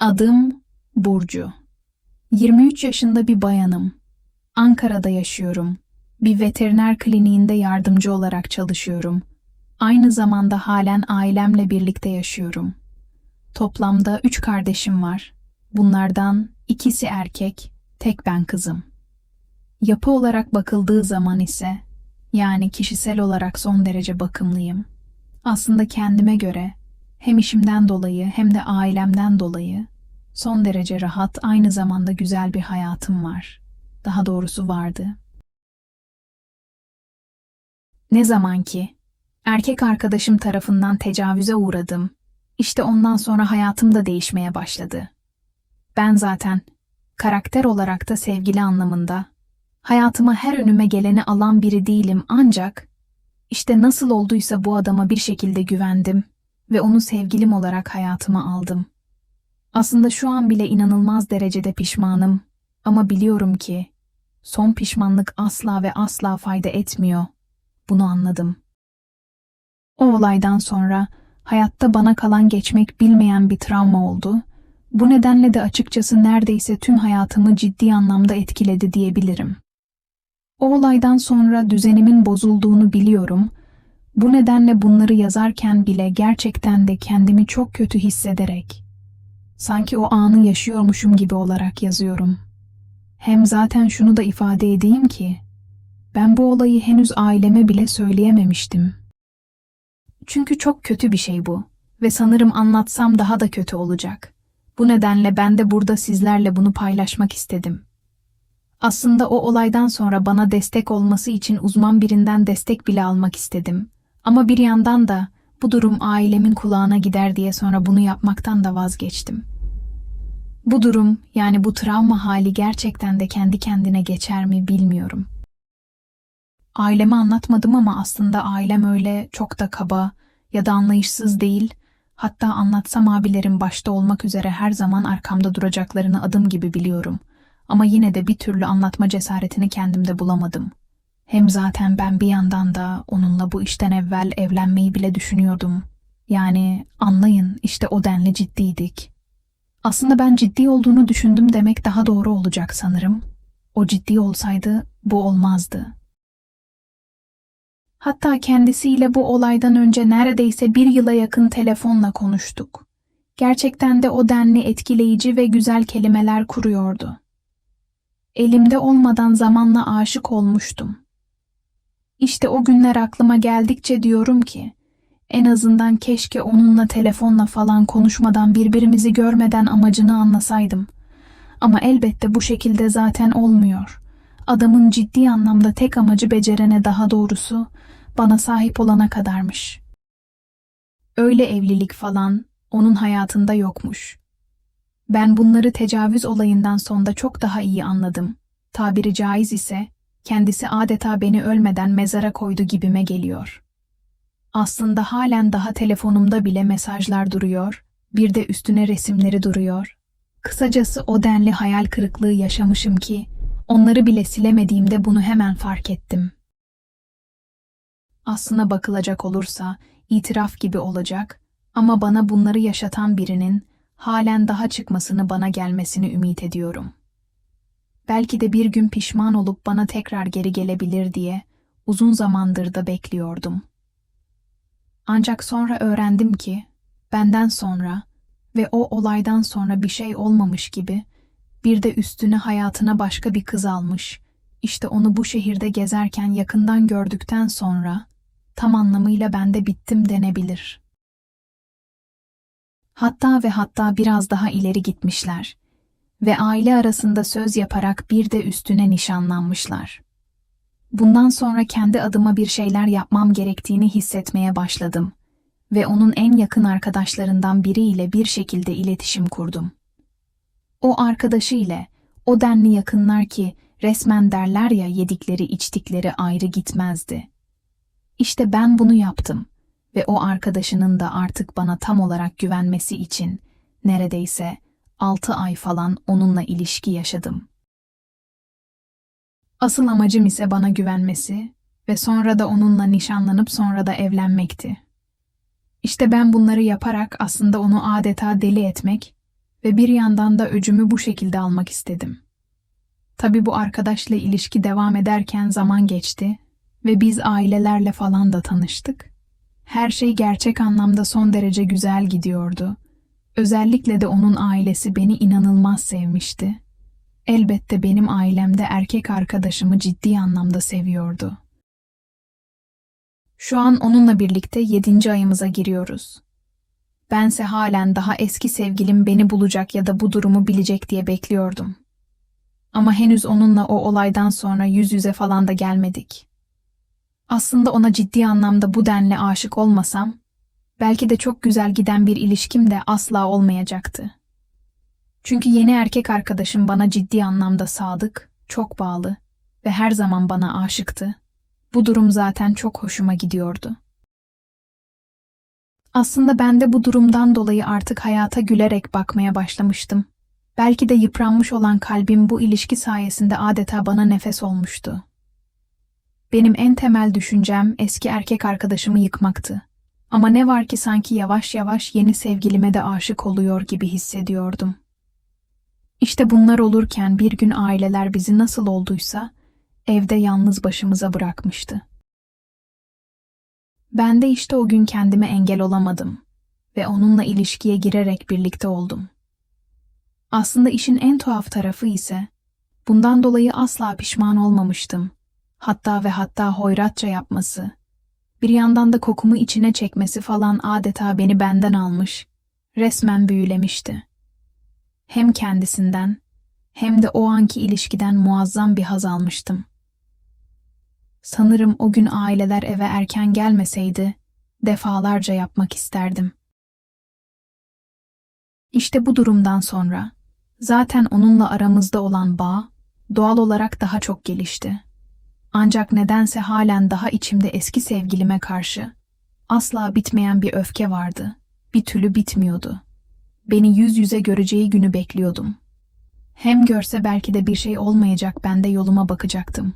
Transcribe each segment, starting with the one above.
Adım Burcu. 23 yaşında bir bayanım. Ankara'da yaşıyorum. Bir veteriner kliniğinde yardımcı olarak çalışıyorum. Aynı zamanda halen ailemle birlikte yaşıyorum. Toplamda üç kardeşim var. Bunlardan ikisi erkek, tek ben kızım. Yapı olarak bakıldığı zaman ise, yani kişisel olarak son derece bakımlıyım. Aslında kendime göre hem işimden dolayı hem de ailemden dolayı son derece rahat, aynı zamanda güzel bir hayatım var. Daha doğrusu vardı. Ne zaman ki erkek arkadaşım tarafından tecavüze uğradım, işte ondan sonra hayatım da değişmeye başladı. Ben zaten karakter olarak da sevgili anlamında hayatıma her önüme geleni alan biri değilim ancak işte nasıl olduysa bu adama bir şekilde güvendim ve onu sevgilim olarak hayatıma aldım. Aslında şu an bile inanılmaz derecede pişmanım ama biliyorum ki son pişmanlık asla ve asla fayda etmiyor. Bunu anladım. O olaydan sonra hayatta bana kalan geçmek bilmeyen bir travma oldu. Bu nedenle de açıkçası neredeyse tüm hayatımı ciddi anlamda etkiledi diyebilirim. O olaydan sonra düzenimin bozulduğunu biliyorum. Bu nedenle bunları yazarken bile gerçekten de kendimi çok kötü hissederek, sanki o anı yaşıyormuşum gibi olarak yazıyorum. Hem zaten şunu da ifade edeyim ki, ben bu olayı henüz aileme bile söyleyememiştim. Çünkü çok kötü bir şey bu ve sanırım anlatsam daha da kötü olacak. Bu nedenle ben de burada sizlerle bunu paylaşmak istedim. Aslında o olaydan sonra bana destek olması için uzman birinden destek bile almak istedim. Ama bir yandan da bu durum ailemin kulağına gider diye sonra bunu yapmaktan da vazgeçtim. Bu durum yani bu travma hali gerçekten de kendi kendine geçer mi bilmiyorum. Aileme anlatmadım ama aslında ailem öyle çok da kaba ya da anlayışsız değil. Hatta anlatsam abilerim başta olmak üzere her zaman arkamda duracaklarını adım gibi biliyorum. Ama yine de bir türlü anlatma cesaretini kendimde bulamadım. Hem zaten ben bir yandan da onunla bu işten evvel evlenmeyi bile düşünüyordum. Yani anlayın işte o denli ciddiydik. Aslında ben ciddi olduğunu düşündüm demek daha doğru olacak sanırım. O ciddi olsaydı bu olmazdı. Hatta kendisiyle bu olaydan önce neredeyse bir yıla yakın telefonla konuştuk. Gerçekten de o denli etkileyici ve güzel kelimeler kuruyordu. Elimde olmadan zamanla aşık olmuştum. İşte o günler aklıma geldikçe diyorum ki, en azından keşke onunla telefonla falan konuşmadan birbirimizi görmeden amacını anlasaydım. Ama elbette bu şekilde zaten olmuyor. Adamın ciddi anlamda tek amacı becerene daha doğrusu bana sahip olana kadarmış. Öyle evlilik falan onun hayatında yokmuş. Ben bunları tecavüz olayından sonra çok daha iyi anladım. Tabiri caiz ise kendisi adeta beni ölmeden mezara koydu gibime geliyor. Aslında halen daha telefonumda bile mesajlar duruyor, bir de üstüne resimleri duruyor. Kısacası o denli hayal kırıklığı yaşamışım ki onları bile silemediğimde bunu hemen fark ettim. Aslına bakılacak olursa itiraf gibi olacak ama bana bunları yaşatan birinin halen daha çıkmasını bana gelmesini ümit ediyorum. Belki de bir gün pişman olup bana tekrar geri gelebilir diye uzun zamandır da bekliyordum. Ancak sonra öğrendim ki benden sonra ve o olaydan sonra bir şey olmamış gibi bir de üstüne hayatına başka bir kız almış. İşte onu bu şehirde gezerken yakından gördükten sonra tam anlamıyla ben de bittim denebilir. Hatta ve hatta biraz daha ileri gitmişler ve aile arasında söz yaparak bir de üstüne nişanlanmışlar. Bundan sonra kendi adıma bir şeyler yapmam gerektiğini hissetmeye başladım ve onun en yakın arkadaşlarından biriyle bir şekilde iletişim kurdum. O arkadaşı ile o denli yakınlar ki resmen derler ya yedikleri içtikleri ayrı gitmezdi. İşte ben bunu yaptım ve o arkadaşının da artık bana tam olarak güvenmesi için neredeyse altı ay falan onunla ilişki yaşadım. Asıl amacım ise bana güvenmesi ve sonra da onunla nişanlanıp sonra da evlenmekti. İşte ben bunları yaparak aslında onu adeta deli etmek ve bir yandan da öcümü bu şekilde almak istedim. Tabii bu arkadaşla ilişki devam ederken zaman geçti ve biz ailelerle falan da tanıştık. Her şey gerçek anlamda son derece güzel gidiyordu. Özellikle de onun ailesi beni inanılmaz sevmişti. Elbette benim ailemde erkek arkadaşımı ciddi anlamda seviyordu. Şu an onunla birlikte yedinci ayımıza giriyoruz. Bense halen daha eski sevgilim beni bulacak ya da bu durumu bilecek diye bekliyordum. Ama henüz onunla o olaydan sonra yüz yüze falan da gelmedik. Aslında ona ciddi anlamda bu denli aşık olmasam, belki de çok güzel giden bir ilişkim de asla olmayacaktı. Çünkü yeni erkek arkadaşım bana ciddi anlamda sadık, çok bağlı ve her zaman bana aşıktı. Bu durum zaten çok hoşuma gidiyordu. Aslında ben de bu durumdan dolayı artık hayata gülerek bakmaya başlamıştım. Belki de yıpranmış olan kalbim bu ilişki sayesinde adeta bana nefes olmuştu. Benim en temel düşüncem eski erkek arkadaşımı yıkmaktı. Ama ne var ki sanki yavaş yavaş yeni sevgilime de aşık oluyor gibi hissediyordum. İşte bunlar olurken bir gün aileler bizi nasıl olduysa evde yalnız başımıza bırakmıştı. Ben de işte o gün kendime engel olamadım ve onunla ilişkiye girerek birlikte oldum. Aslında işin en tuhaf tarafı ise bundan dolayı asla pişman olmamıştım. Hatta ve hatta hoyratça yapması. Bir yandan da kokumu içine çekmesi falan adeta beni benden almış, resmen büyülemişti. Hem kendisinden hem de o anki ilişkiden muazzam bir haz almıştım. Sanırım o gün aileler eve erken gelmeseydi defalarca yapmak isterdim. İşte bu durumdan sonra zaten onunla aramızda olan bağ doğal olarak daha çok gelişti. Ancak nedense halen daha içimde eski sevgilime karşı asla bitmeyen bir öfke vardı. Bir türlü bitmiyordu. Beni yüz yüze göreceği günü bekliyordum. Hem görse belki de bir şey olmayacak ben de yoluma bakacaktım.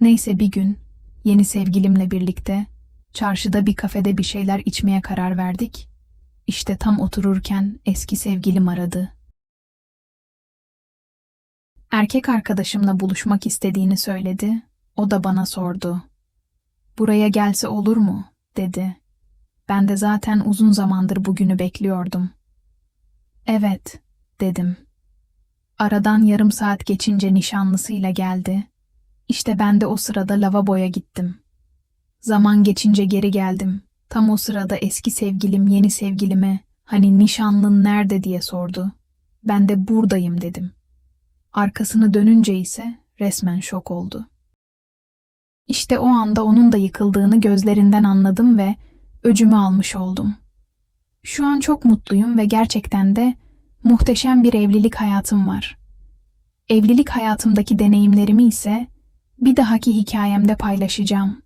Neyse bir gün yeni sevgilimle birlikte çarşıda bir kafede bir şeyler içmeye karar verdik. İşte tam otururken eski sevgilim aradı. Erkek arkadaşımla buluşmak istediğini söyledi. O da bana sordu. Buraya gelse olur mu? dedi. Ben de zaten uzun zamandır bugünü bekliyordum. Evet, dedim. Aradan yarım saat geçince nişanlısıyla geldi. İşte ben de o sırada lavaboya gittim. Zaman geçince geri geldim. Tam o sırada eski sevgilim yeni sevgilime hani nişanlın nerede diye sordu. Ben de buradayım dedim. Arkasını dönünce ise resmen şok oldu. İşte o anda onun da yıkıldığını gözlerinden anladım ve öcümü almış oldum. Şu an çok mutluyum ve gerçekten de muhteşem bir evlilik hayatım var. Evlilik hayatımdaki deneyimlerimi ise bir dahaki hikayemde paylaşacağım.